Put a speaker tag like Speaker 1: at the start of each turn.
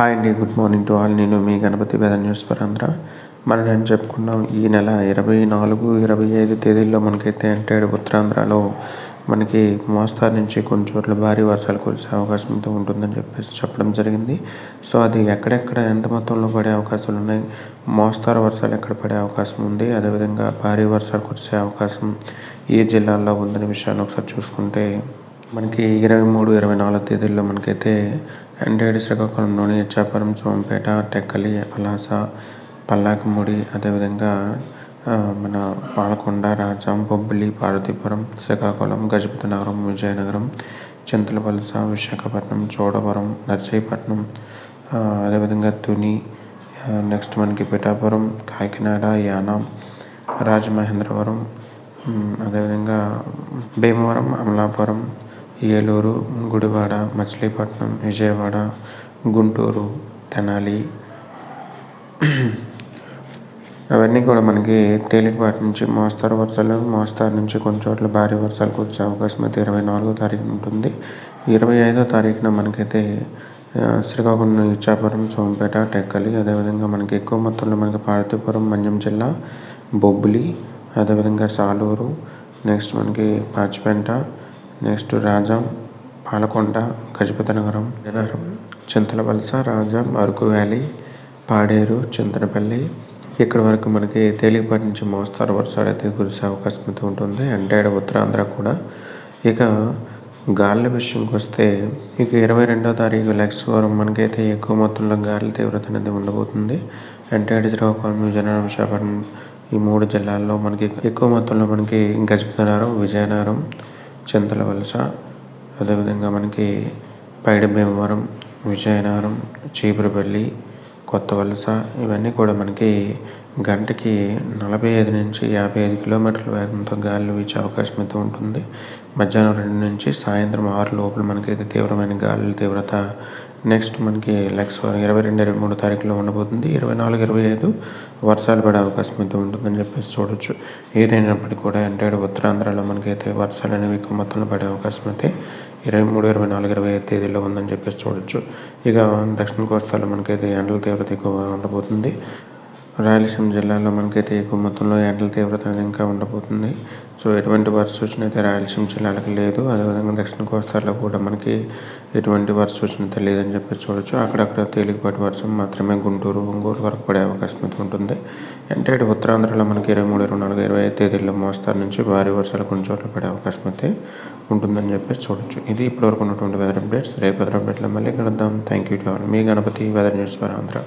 Speaker 1: Hi అండి good morning to all నేను మీ గణపతి వేద న్యూస్ పరాంధ్ర మనం నేను చెప్పుకున్నాం ఈ నెల ఇరవై నాలుగు ఇరవై ఐదు తేదీల్లో మనకైతే అంటే ఉత్తరాంధ్రలో మనకి మోస్తారు నుంచి కొన్ని చోట్ల భారీ వర్షాలు కురిసే అవకాశం అయితే ఉంటుందని చెప్పేసి చెప్పడం జరిగింది. సో అది ఎక్కడెక్కడ ఎంత మొత్తంలో పడే అవకాశాలు ఉన్నాయి మోస్తారు వర్షాలు ఎక్కడ పడే అవకాశం ఉంది అదేవిధంగా భారీ వర్షాలు కురిసే అవకాశం ఏ జిల్లాల్లో ఉందనే విషయాన్ని ఒకసారి చూసుకుంటే మనకి ఇరవై మూడు ఇరవై నాలుగు తేదీల్లో మనకైతే ఎన్డేడి శ్రీకాకుళంలోని ఇచ్చాపురం సోంపేట టెక్కలి పలాస పల్లాకముడి అదేవిధంగా మన పాలకొండ రాజాం బొబ్బిలి పార్వతీపురం శ్రీకాకుళం గజపతి నగరం విజయనగరం చింతలవలస విశాఖపట్నం చోడవరం నర్సీపట్నం అదేవిధంగా తుని నెక్స్ట్ మనకి పిఠాపురం కాకినాడ యానాం రాజమహేంద్రవరం అదేవిధంగా భీమవరం అమలాపురం ఏలూరు గుడివాడ మచిలీపట్నం విజయవాడ గుంటూరు తెనాలి. అవన్నీ కూడా మనకి తేలికపాటి నుంచి మోస్తారు వర్షాలు మోస్తారు నుంచి కొన్ని చోట్ల భారీ వర్షాలు కురిసే అవకాశం అయితే ఇరవై నాలుగో తారీఖున ఉంటుంది. ఇరవై ఐదో తారీఖున మనకైతే శ్రీకాకుళం ఇచ్చాపురం సోంపేట టెక్కలి అదేవిధంగా మనకి ఎక్కువ మొత్తంలో మనకి పార్వతీపురం మంజం జిల్లా బొబ్బిలి అదేవిధంగా సాలూరు నెక్స్ట్ మనకి పాచిపెంట నెక్స్ట్ రాజాం పాలకొండ గజపతినగరం నగరం నగరం చింతలవలస రాజాం అరకు వ్యాలీ పాడేరు చింతనపల్లి. ఇక్కడ వరకు మనకి తేలికపాటి నుంచి మోస్తారు వర్షాలు అయితే కురిసే అవకాశం అయితే ఉంటుంది. అంటే ఉత్తరాంధ్ర కూడా. ఇక గాలుల విషయంకి వస్తే ఇక ఇరవై రెండో తారీఖు లక్ష్మవరం మనకైతే ఎక్కువ మొత్తంలో గాలి తీవ్రత అనేది ఉండబోతుంది. అంటే శ్రీకాకుళం విజయనగరం విశాఖపట్నం ఈ మూడు జిల్లాల్లో మనకి ఎక్కువ మొత్తంలో మనకి గజపతినగరం విజయనగరం చింతల వలస. అదేవిధంగా మనకి పైడి భీమవరం విజయనగరం చీపురుపల్లి కొత్త వలస ఇవన్నీ కూడా మనకి గంటకి నలభై ఐదు నుంచి యాభై ఐదు కిలోమీటర్ల వేగంతో గాలులు వీచే అవకాశం అయితే ఉంటుంది. మధ్యాహ్నం రెండు నుంచి సాయంత్రం ఆరు లోపల మనకైతే తీవ్రమైన గాలుల తీవ్రత నెక్స్ట్ మనకి లెక్స్ ఇరవై రెండు ఇరవై మూడు తారీఖులో ఉండబోతుంది. ఇరవై నాలుగు ఇరవై ఐదు వర్షాలు పడే అవకాశం అయితే ఉంటుందని చెప్పేసి చూడొచ్చు. ఏదైనప్పటికీ కూడా అంటే ఉత్తరాంధ్రలో మనకైతే వర్షాలు అనేవి ఎక్కువ మొత్తంలో పడే అవకాశం అయితే ఇరవై మూడు ఇరవై నాలుగు ఇరవై ఐదు తేదీలో ఉందని చెప్పేసి చూడొచ్చు. ఇక దక్షిణ కోస్తాలో మనకైతే ఎండల తీవ్రత ఎక్కువగా ఉండబోతుంది. రాయలసీమ జిల్లాలో మనకైతే ఎక్కువ మొత్తంలో ఎండల తీవ్రత అనేది ఇంకా ఉండబోతుంది. సో ఎటువంటి వర్ష సూచన అయితే రాయలసీమ జిల్లాలకు లేదు. అదేవిధంగా దక్షిణ కోస్తాలో కూడా మనకి ఎటువంటి వర్ష సూచన అయితే లేదని చెప్పేసి చూడొచ్చు. అక్కడక్కడ తేలికపాటి వర్షం మాత్రమే గుంటూరు ఒంగోలు వరకు పడే అవకాశం అయితే ఉంటుంది. అంటే ఉత్తరాంధ్రలో మనకి ఇరవై మూడు ఇరవై నాలుగు ఇరవై ఐదు తేదీల్లో మోస్తారు నుంచి భారీ వర్షాలు కొన్ని చోట్ల పడే అవకాశం అయితే ఉంటుందని చెప్పేసి చూడొచ్చు. ఇది ఇప్పటివరకు ఉన్నటువంటి వెదర్ అప్డేట్స్ రేపు వెదర్ అప్డేట్లో మళ్ళీ కలుద్దాం. Thank you me Ganapathi weather news for Andhra.